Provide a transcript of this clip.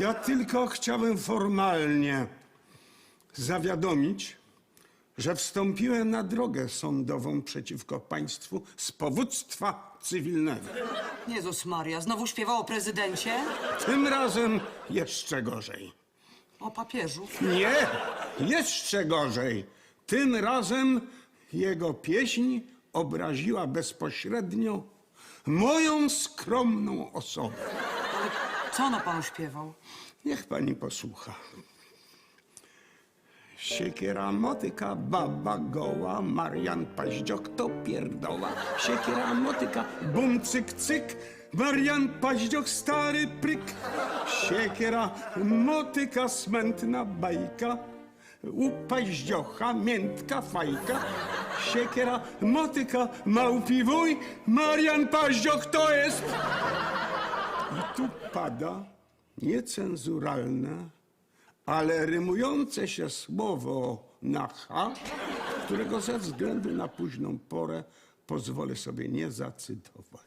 Ja tylko chciałem formalnie zawiadomić, że wstąpiłem na drogę sądową przeciwko państwu z powództwa cywilnego. Jezus Maria, znowu śpiewał o prezydencie? Tym razem jeszcze gorzej. O papieżu? Nie, jeszcze gorzej. Tym razem jego pieśń obraziła bezpośrednio moją skromną osobę. Co ona panu śpiewał? Niech pani posłucha. Siekiera, motyka, baba goła, Marian Paździok to pierdoła. Siekiera, motyka, bum, cyk, cyk, Marian Paździok stary pryk. Siekiera, motyka, smętna bajka, u Paździocha miętka fajka. Siekiera, motyka, małpi wuj, Marian Paździok to jest... I tu pada niecenzuralne, ale rymujące się słowo na H, którego ze względu na późną porę pozwolę sobie nie zacytować.